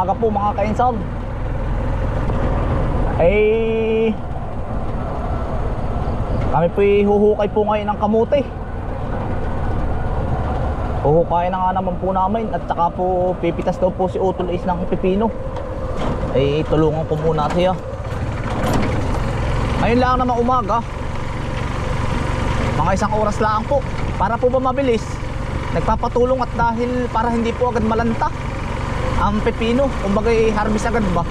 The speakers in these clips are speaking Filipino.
umaga po mga kainsan. Eh, kami po huhukay po ngayon ng kamote. Huhukay na nga naman po namin at saka po pipitas daw po si Utol is ng pipino. Eh, tulungan ko muna siya. Ngayon lang naman umaga. Mga isang oras lang po. Para po ba mabilis? Nagpapatulong at dahil para hindi po agad malanta ang pepino, kumbaga harvest agad ba?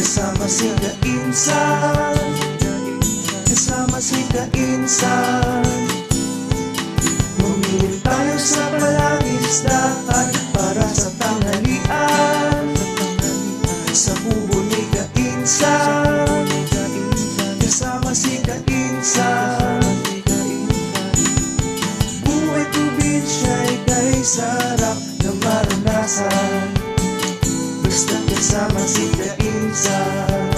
Kasama si Kainsan Kasama si Kainsan Bumili tayo sa palangisdaan para sa tanghalian. Sa kubo ni Kainsan Kasama si Kainsan Buhay probinsya'y kay sarap na maranasan Basta kasama si Kainsan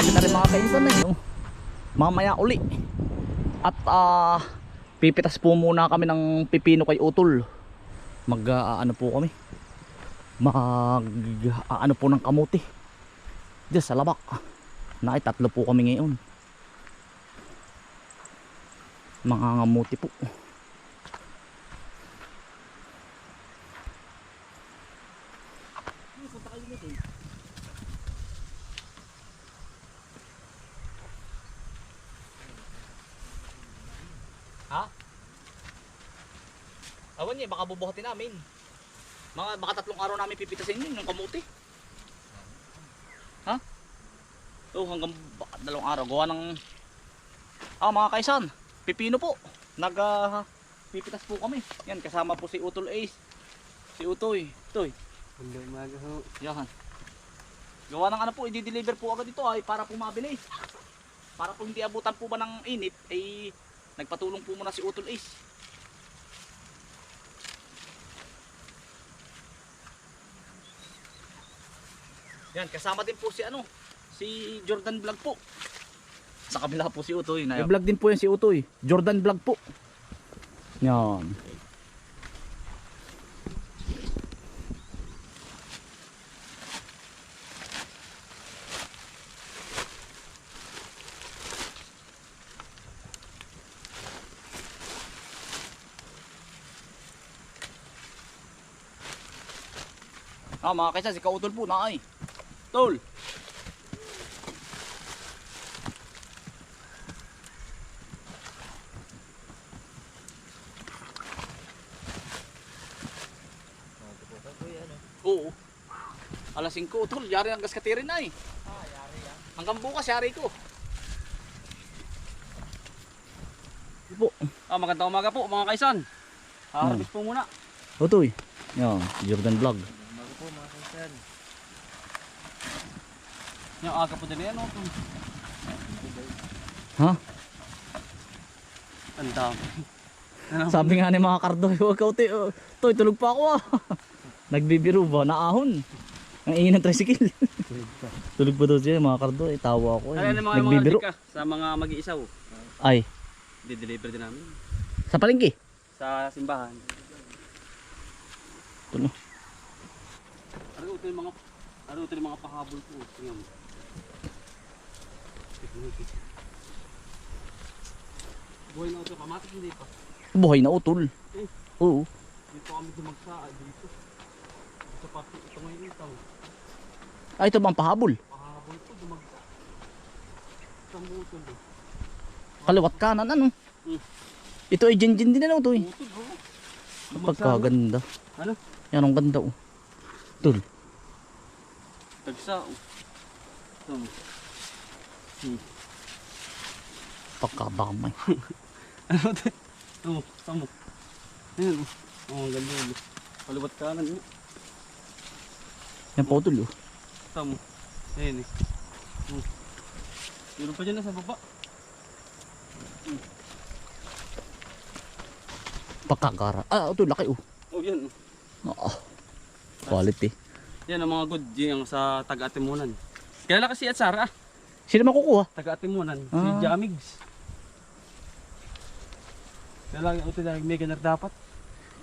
ingay na mga kainsan eh. no? Mamaya uli. At ah pipitas po muna kami ng pipino kay Utol. Mag ah, ano po kami. Mag ah, ano po ng kamuti. Diyan sa labak. Nakay tatlo po kami ngayon. Mga ngamuti po. Ha? Awan niya, baka bubuhatin namin. Mga baka tatlong araw namin pipitasin yun, yung kamuti. Ha? Oh, hanggang baka dalawang araw. Gawa ng... Ah, mga kaisan, pipino po. Nag... ah, pipitas po kami. Yan, kasama po si Utol Ace. Si Utoy. Utoy. Hindi umaga ho. Yan. Gawa ng ano po, i-deliver po agad ito ay para po mabilis. Para po hindi abutan po ba ng init, ay nagpatulong po muna si Utol Ace. Yan, kasama din po si ano, si Jordan Vlog po. Sa kabila po si Utoy. Na vlog din po yan si Utoy. Jordan Vlog po. Yan. Ah, mga kaisa, si Kautol po na ay. Tol. Oo. Alas 5 tol, yari ang gaskatirin na eh. Ah, yari yan. Hanggang bukas yari ko. Po. Ah, magandang umaga po mga kaisan. Harvest po muna. Utoy. Yan, Jordan Vlog. Umaga po mga kaisan. Yung aga po din yan. Oh. Ha? Ang dami. Sabi nga ni mga kardoy, huwag ka utoy. oh, Toy, tulog pa ako ah. Nagbibiro ba? Naahon. Ang ingin ng tricycle. tulog pa daw siya mga kardoy. Tawa ako. Eh. Ano naman mga Nagbibiro. ka sa mga mag-iisaw. Ay, Di-deliver din namin. sa palengke. Sa simbahan. Ito no. Ano ito yung mga ano ito yung mga pahabol po. Tingnan mo. Buhay na ito. Pamatik hindi pa. Buhay na utol. Eh. Oo. Dito kami dumagsa. Dito. Ito pa. Ito ngayon itaw. Ay, ito bang pahabol? Pahabol po. Dumagsa. Isang butol. eh. Kaliwat kanan ano? Hmm. Ito ay jinjin din ano to eh. Butol bro. Pagkaganda. Ano? Yan ang ganda oh. Tul. Tagsa. oh. Tama. Pagkadamay. Ano ito? Tama. Tama. Ayan. oh. Oh, ang ganda yun. Palibat kanan. eh. Yan po tul oh. Tama. Ayan eh. Hmm. Meron pa dyan na sa baba. Pagkagara. Ah, ito laki oh. Oh, yan. oh. Oo. Quality. Yan ang mga good yung sa taga-atimunan. Kilala kasi at Sara. Sino makukuha? Taga-atimunan. Si Ah. Jamigs. Kailangan ito na may ganar dapat.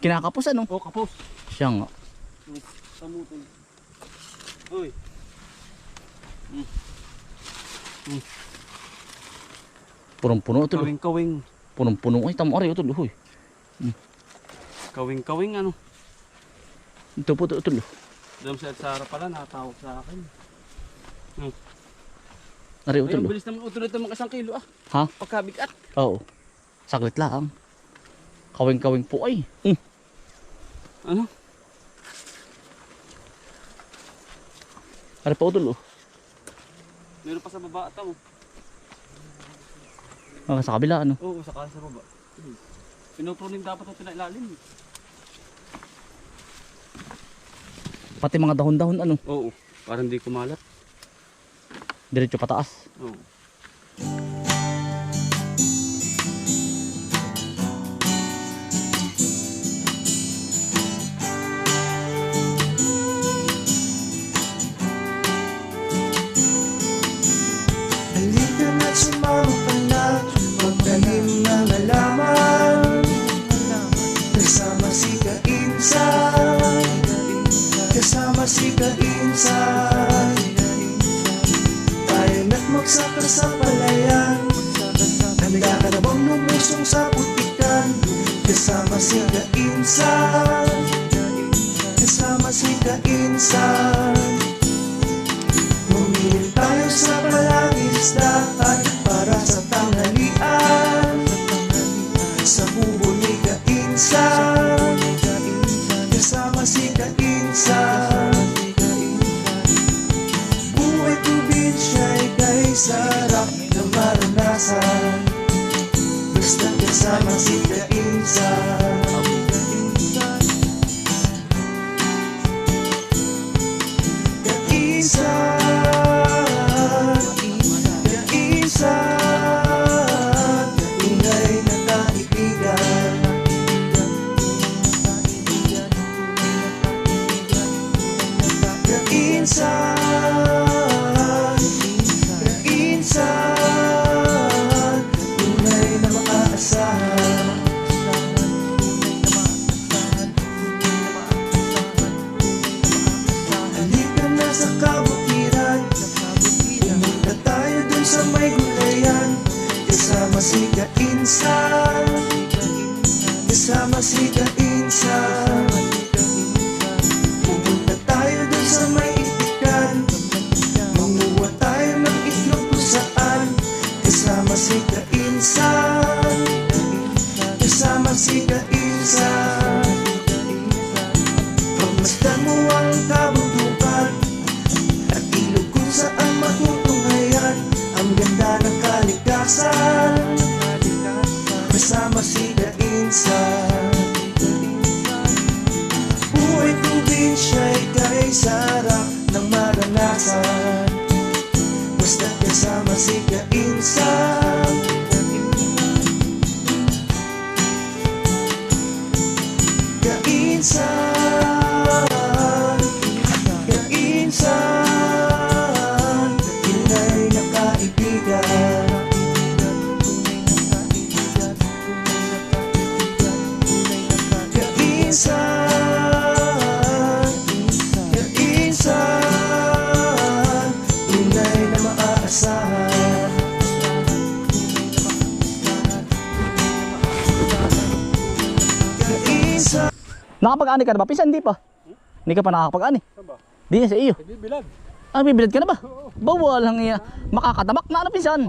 Kinakapos ano? Oh, kapos. Siya nga. Samutol. Uy. Punong-puno ito. Kawing-kawing. Punong-puno. Ay, tamo ari ito. Huy. Kawing-kawing ano. Ito po ito. ito. Dam si at Sara pala natawag sa akin. Ari Ay, ito. ang bilis naman utol ito mga isang kilo ah. Ha? Pagkabigat. Oo. Saglit lang. Kawing-kawing po ay. Mm. Ano? Ari pa utol. Oh. Meron pa sa baba ito. Ah, sa kabila ano. Oo, saka sa baba. Hmm. Pinupruning dapat ito na ilalim. Pati mga dahon-dahon ano. Oo. Para hindi kumalat. Diretso pataas. Oo. Palayan. Handa ka na bang lumusong sa putikan Kasama si Kainsan. Kasama si Kainsan. Humingin tayo sa palangisdaan Para sa tanghalian. Sa bubo ni Kainsan. Kasama si Kainsan Basta Kainsan Kasama si Kainsan Pumunta tayo dun sa may itikan. Manguha tayo ng itlog kung saan. Kasama si Kainsan Kasama si Kainsan Pagmasdan mo ang kabundukan At ilog kung saan matutunghayan Ang ganda ng kalikasan Nakapag-ani ka na ba? Pisan hindi pa. Hindi ka pa nakakapag-ani. Saba? Di yan sa iyo. Nagbibilag. Ah, bibilad ka na ba? Bawal lang iya. Makakadamak na ano pisan.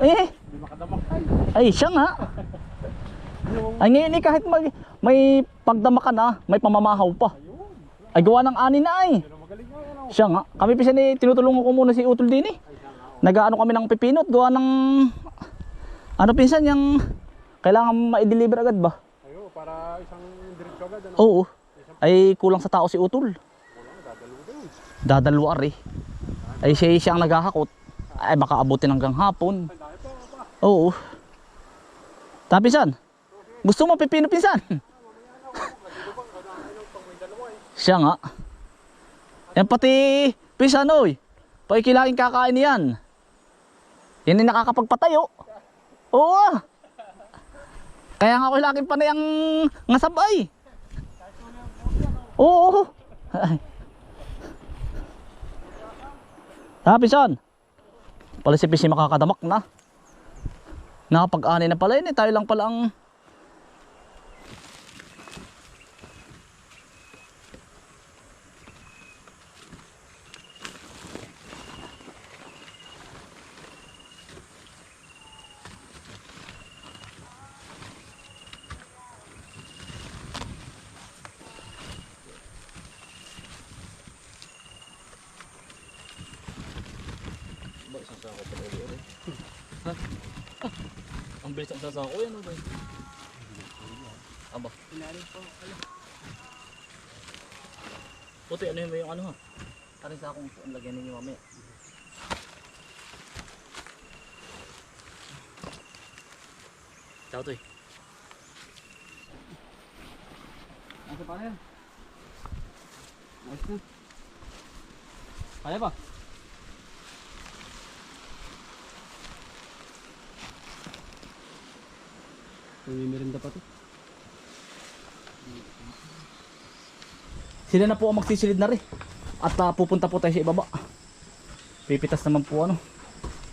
Eh, Hindi makadamak tayo. ay siya nga. Ay ngayon eh, kahit mag, may pagdamakan ah, may pamamahaw pa. Ay gawa ng ani na ay. Siya nga, kami pisa ni tinutulungan ko muna si Utol din eh. Nagaano kami ng pipinot, gawa ng ano pinsan yung kailangan ma-deliver agad ba? Isang diretso agad. Ano? Oo. Ay kulang sa tao si Utol. Dadalwa rin. Ay siya siya ang naghahakot. Ay baka abutin hanggang hapon. Oo. Tapisan. Gusto mo pipino pinsan? siya nga. Yan pati pinsan oy. Paikilain kakain yan. Yan yung nakakapagpatayo. Oo. Kaya nga ako lagi pa na yung ngasabay. Oo. Son. Pala si PC makakadamak na. Nakapag-ani na pala yun eh. Tayo lang pala ang... Ang bilis ang sasako yan. Ano Aba. Puti, ano yun yung ano ha? Tarin sa akong ang lagyan ninyo mamaya. Ciao, Toy. Nasa pa yan. Ayos na. Kaya ba? May merinda pa to. Sila na po ang magsisilid na rin. At ah, pupunta po tayo sa ibaba. Pipitas naman po ano.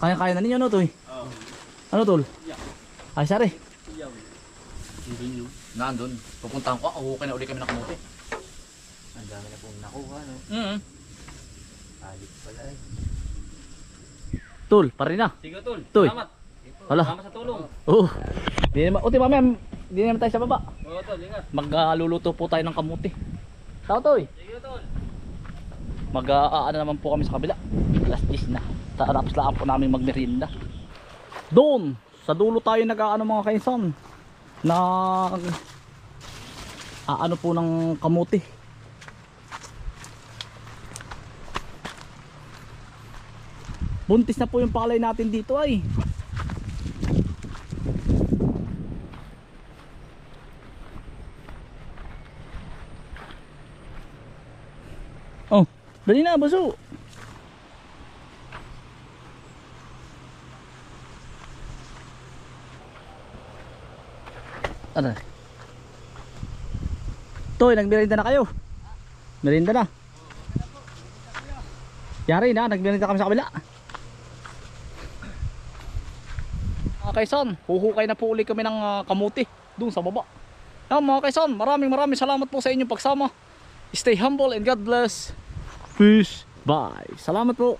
Kaya-kaya na ninyo no, Toy? Oo. Ano, Tol? Yeah. Ay, sari. Iyaw. Hindi nyo. Nandun. Pupuntahan ko. Uhukay na uli kami nakamuti. Ang dami na pong nakuha, no? Mm Alit pala eh. Tol, pare na. Sige tol. Toy. Salamat. Wala. Salamat sa tulong. Oo. Di naman, uti mamaya, di naman tayo sa baba. Oo tol, ingat. Magluluto po tayo ng kamuti. Tao toy. Sige tol. Mag aano naman po kami sa kabila. Alas 10 na. Tapos lang po namin magmerienda. Doon, sa dulo tayo nag-aano mga kainsan. Na aano po ng kamuti. Buntis na po yung palay natin dito ay. Oh, dali na, baso. Ano? Toy, nagmerinda na kayo. Merinda na. Yari na, nagmerinda kami sa kabila. Mga kaisan, huhukay na po uli kami ng ah, kamuti doon sa baba. Yan mga kaisan, maraming maraming salamat po sa inyong pagsama. Stay humble and God bless. Peace. Bye. Salamat po.